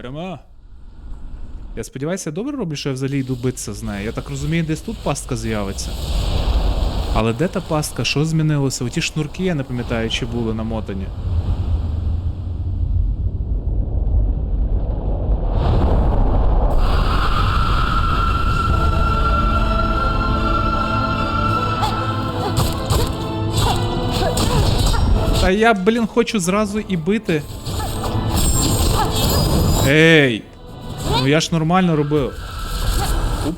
Арема. Я сподіваюся, я добре роблю, що я взагалі йду битися з нею. Я так розумію, десь тут пастка з'явиться. Але де та пастка? Що змінилося? Оті шнурки, я не пам'ятаю, чи були намотані. Та я, блін, хочу зразу і бити. Ей! Ну я ж нормально робив. Уп.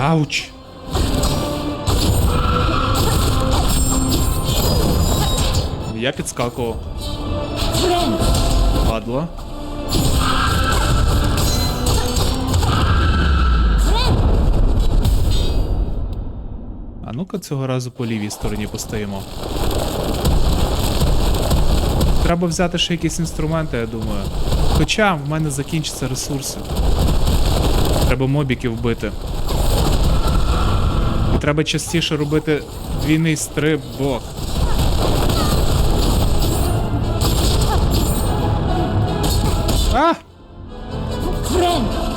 Ауч. Я підскакував. Падло. Ну-ка цього разу по лівій стороні постоїмо. Треба взяти ще якісь інструменти, я думаю. Хоча в мене закінчаться ресурси. Треба мобіків вбити. І треба частіше робити двійний стрибок. А! А!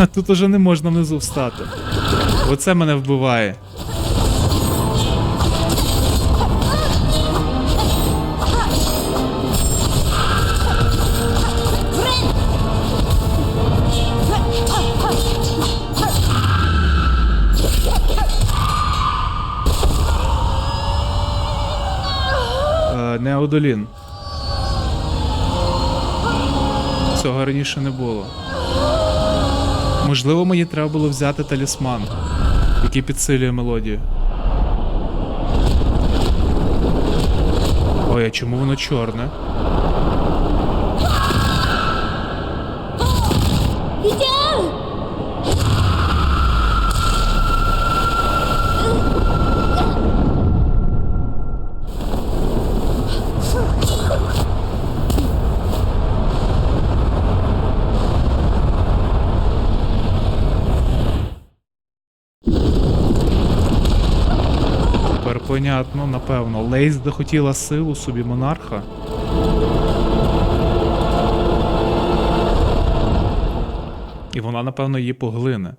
А тут уже не можна внизу встати. Оце мене вбиває. Е, Неодолін. Цього раніше не було. Можливо, мені треба було взяти талісман, який підсилює мелодію. Ой, а чому воно чорне? Понятно, напевно. Лейс захотіла силу собі монарха. І вона, напевно, її поглине.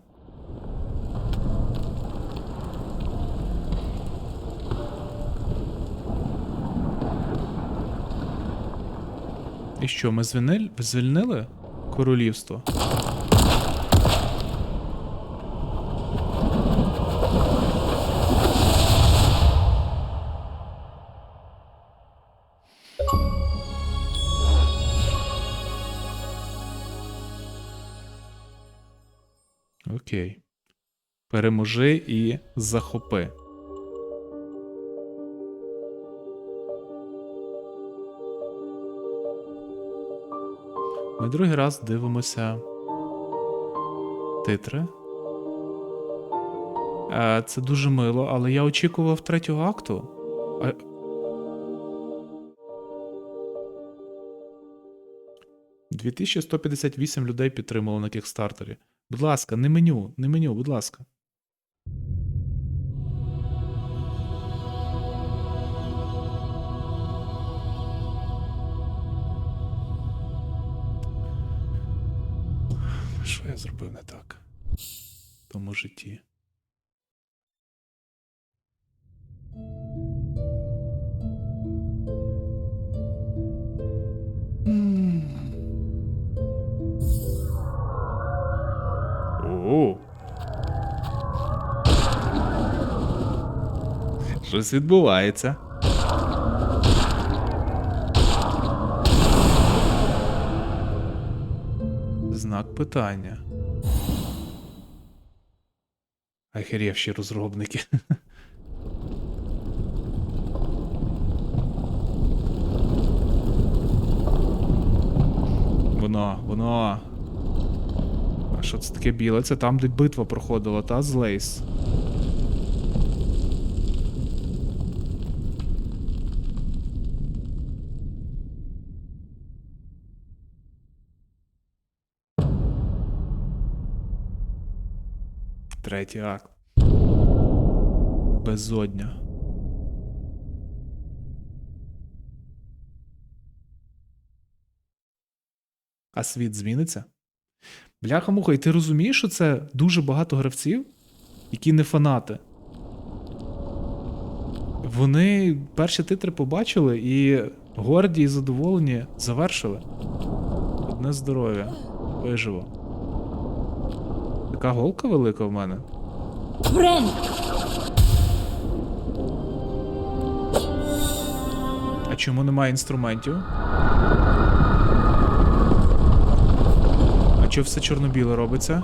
І що, ми звільнили королівство? Окей. Переможи і захопи. Ми другий раз дивимося титри. Е, Це дуже мило, але я очікував третього акту. А... «2158 людей підтримало на кікстартері. Будь ласка, не меню, не меню, будь ласка. Що я зробив не так? В тому житті. О. Щось відбувається. Знак питання. Ахерєвші розробники. Воно, воно. А що це таке біле? Це там, де битва проходила, та з Лейс. Третій акт. Безодня. А світ зміниться? Бляха-муха, і ти розумієш, що це дуже багато гравців, які не фанати. Вони перші титри побачили і горді і задоволені завершили. Одне здоров'я. Виживо. Така голка велика в мене. Френк! А чому немає інструментів? Чого все чорно-біле робиться?